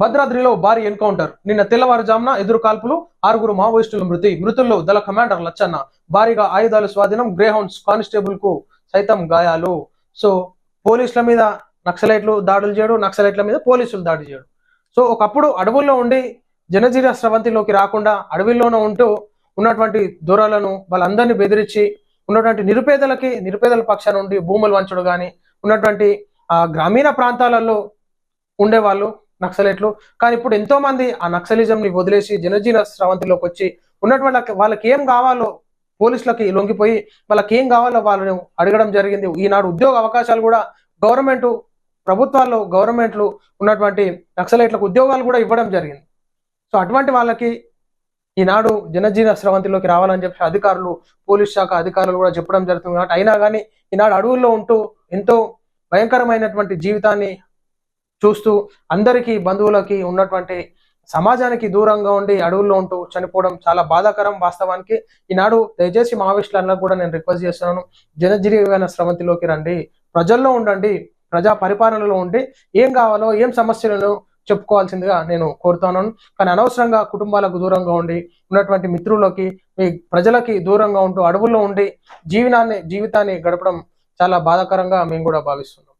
భద్రాద్రిలో భారీ ఎన్కౌంటర్. నిన్న తెల్లవారుజామున ఎదురు కాల్పులు ఆరుగురు మావోయిస్టుల మృతి. మృతుల్లో దళ కమాండర్ లచ్చన్న. భారీగా ఆయుధాలు స్వాధీనం గ్రేహౌండ్స్ కానిస్టేబుల్కు సైతం గాయాలు. సో పోలీసుల మీద నక్సలైట్లు దాడులు చేయడం నక్సలైట్ల మీద పోలీసులు దాడి చేయడం. సో ఒకప్పుడు అడవుల్లో ఉండి జనజీర స్రవంతిలోకి రాకుండా అడవిలోనే ఉంటూ ఉన్నటువంటి దూరాలను వాళ్ళందరినీ బెదిరించి ఉన్నటువంటి నిరుపేదలకి నిరుపేదల పక్షాన ఉండి భూములు వంచడం కానీ ఉన్నటువంటి ఆ గ్రామీణ ప్రాంతాలలో ఉండేవాళ్ళు నక్సలైట్లు. కానీ ఇప్పుడు ఎంతో మంది ఆ నక్సలిజం ని వదిలేసి జనజీల స్రవంతిలోకి వచ్చి ఉన్నటువంటి వాళ్ళకి- వాళ్ళకి ఏం కావాలో పోలీసులకి లొంగిపోయి వాళ్ళకి ఏం కావాలో వాళ్ళని అడగడం జరిగింది. ఈనాడు ఉద్యోగ అవకాశాలు కూడా గవర్నమెంట్ ప్రభుత్వాల్లో గవర్నమెంట్లు ఉన్నటువంటి నక్సలైట్లకు ఉద్యోగాలు కూడా ఇవ్వడం జరిగింది. సో అటువంటి వాళ్ళకి ఈనాడు జనజీవన స్రవంతిలోకి రావాలని చెప్పి అధికారులు పోలీస్ శాఖ అధికారులు కూడా చెప్పడం జరుగుతుంది. కాబట్టి అయినా కానీ ఈనాడు అడవుల్లో ఉంటూ ఎంతో భయంకరమైనటువంటి జీవితాన్ని చూస్తూ అందరికీ బంధువులకి ఉన్నటువంటి సమాజానికి దూరంగా ఉండి అడవుల్లో ఉంటూ చనిపోవడం చాలా బాధాకరం వాస్తవానికి. ఈనాడు దయచేసి మావిష్లందరూ కూడా నేను రిక్వెస్ట్ చేస్తున్నాను జనజీవన స్రవంతిలోకి రండి ప్రజల్లో ఉండండి ప్రజా పరిపాలనలో ఉండి ఏం కావాలో ఏం సమస్యలను చెప్పుకోవాల్సిందిగా నేను కోరుతున్నాను. కానీ అనవసరంగా కుటుంబాలకు దూరంగా ఉండి ఉన్నటువంటి మిత్రులకి మీ ప్రజలకి దూరంగా ఉంటూ అడవుల్లో ఉండి జీవనాన్ని జీవితాన్ని గడపడం చాలా బాధాకరంగా మేము కూడా భావిస్తున్నాం.